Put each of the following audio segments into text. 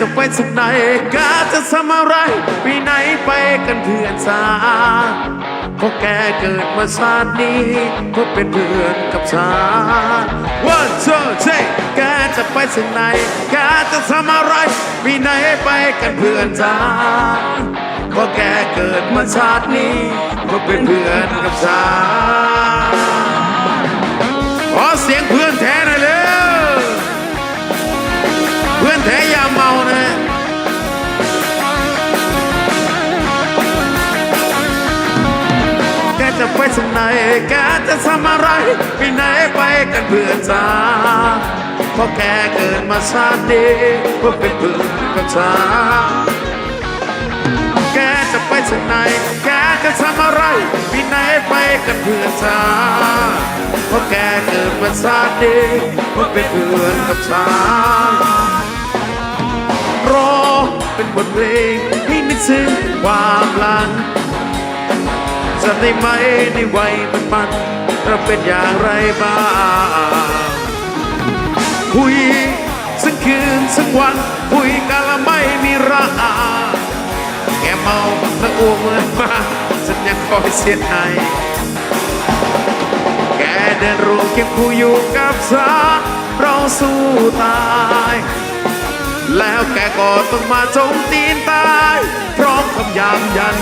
จะไปสุขไหนกาจะทำอะไรไปไหนไปกันเพื่อนสาเพราะแกเกิดมาชาตินี้เพื่อเป็นเพื่อนกับฉัน One two three แกจะไปสุขไหนแกจะทำอะไรไปไหนไปกันเพื่อนสาเพราะแกเกิดมาชาตินี้เพื่อเป็นเพื่อนกับฉัน ไหนแกจะทำอะไรไปไหนไปกันเพื่อนจ้าเพราะแกเกิดมาชาติดีเพื่อเป็นเพื่อนกับฉันแกจะไปสักไหนแกจะทำอะไรไปไหนไปกันเพื่อนจ้าเพราะแกเกิดมาชาติดีเพื่อเป็นเพื่อนกับฉันรอเป็นบทเพลงให้นึกถึงความหลัง จะได้ไหมในวัยมันมันเราเป็นอย่างไรบ้างคุยสักคืนสักวันคุยกันละไม่มีราแกเมาและอ้วกเหมือนมาฉันยังคอยเสียดายแกเดินรู้เคียงคู่อยู่กับฉันเราสู้ตายแล้วแกก็ต้องมาจมตีนตายพร้อมคำยามยัน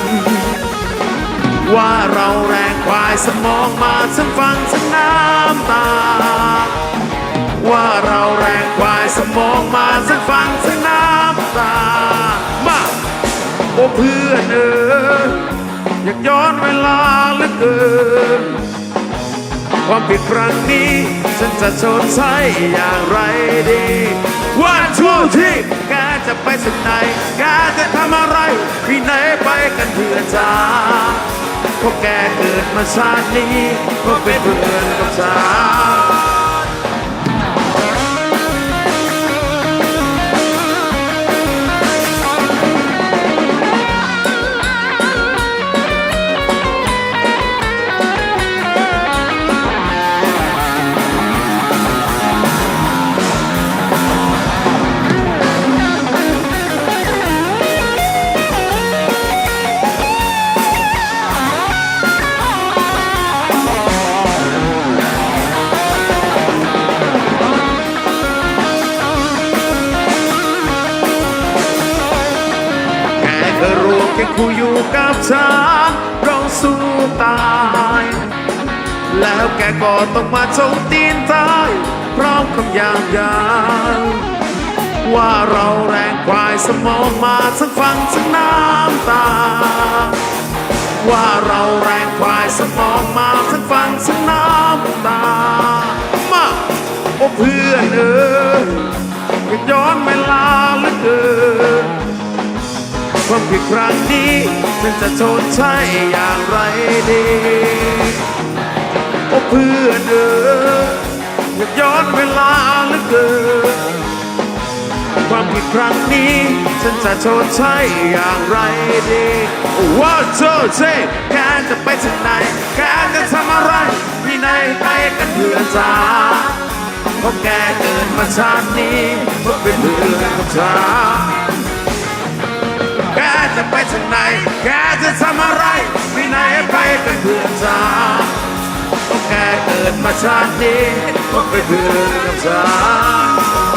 ว่าเราแรงควายสมองมาฉันฟังฉันน้ำตา ว่าเราแรงควายสมองมาฉันฟังฉันน้ำตา มาโอ้เพื่อนเอออยากย้อนเวลาเหลือเกินความผิดครั้งนี้ฉันจะชดใช้อย่างไรดี One two three แกจะไปสุดไหนแกจะทำอะไรพี่ไหนไปกันเพื่อจ้า พราะแกเกิดมาชาตินี้ก็เป็นเพื่อนกับสาว แค่คู่อยู่กับฉันเราสู้ตาย แล้วแกก็ต้องมาจงตีนตายพร้อมคำยามยาวว่าเราแรงควายสมองมาทั้งฟังทั้งน้ำตา ว่าเราแรงควายสมองมาทั้งฟังทั้งน้ำตา มาโอ้เพื่อนเอออยากย้อนเวลาเหลือเกิน ความผิดครั้งนี้ฉันจะชดใช้อย่างไรดีโอ้เพื่อนเอออยากย้อนเวลาเหลือเกินความผิดครั้งนี้ ฉันจะชดใช้อย่างไรดีว่าโจเจแกจะไปที่ไหนแกจะทำอะไรที่ไหนไปกันเพื่อนจ้าเพราะแกเกิดมาชาตินี้เพื่อเป็นเพื่อนกับฉัน แกจะไปทางไหนแกจะทำอะไรไปไหนไปเป็นเพื่อนจ้าเพราะแกเกิดมาชาตินี้ก็เป็นเพื่อนกับฉัน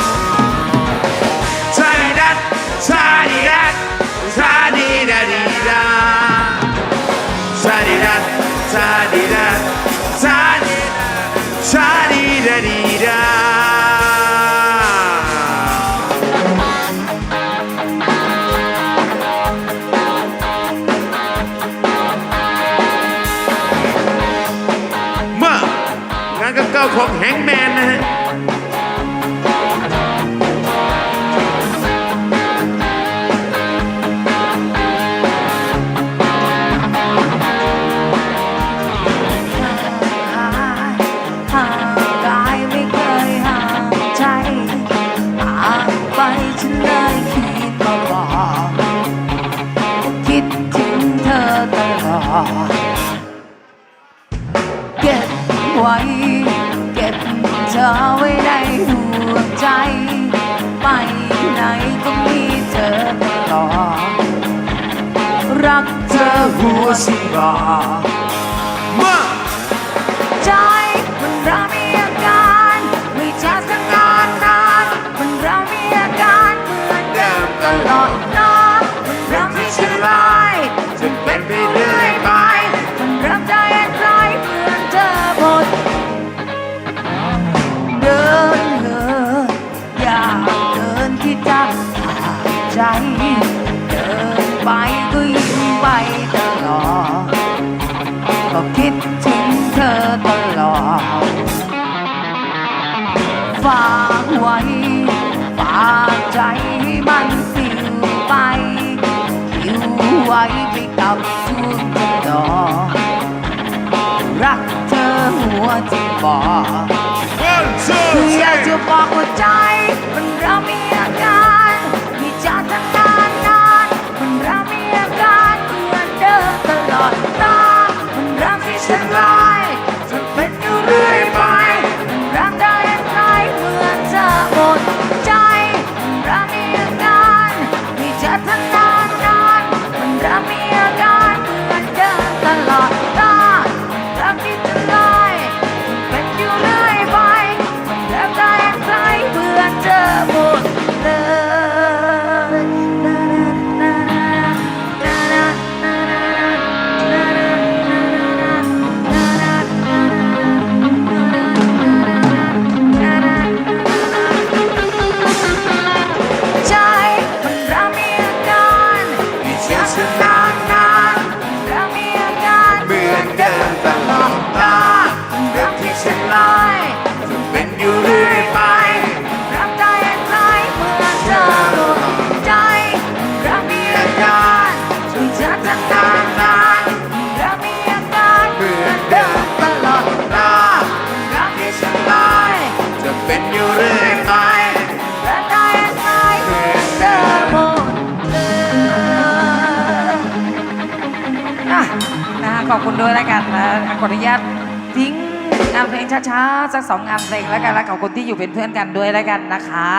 ชาดีดัดชาดีดัดชาดีดาดีดาชาดีดัดชาดีดัด ของแฮงแมนนะฮะห่า บเธอไว้ในดวงใจ ไปไหนก็มีเธอไปต่อ รักเธอหัวสิบามา ใจเดินไปก็ยิ้มไปตลอดก็คิดถึงเธอตลอดฝากไว้ฝากใจมันสิวไปคิวไว้ไปกับสุดกรดอรักเธอหัวจะบอกอยากจะบอกว่าใจมันรับไม่ ขอบคุณด้วยแล้วกันนะขออนุญาตทิ้งงานเพลงช้าๆสักสองงานเพลงแล้วกันแล้วขอบคุณที่อยู่เป็นเพื่อนกันด้วยแล้วกันนะคะ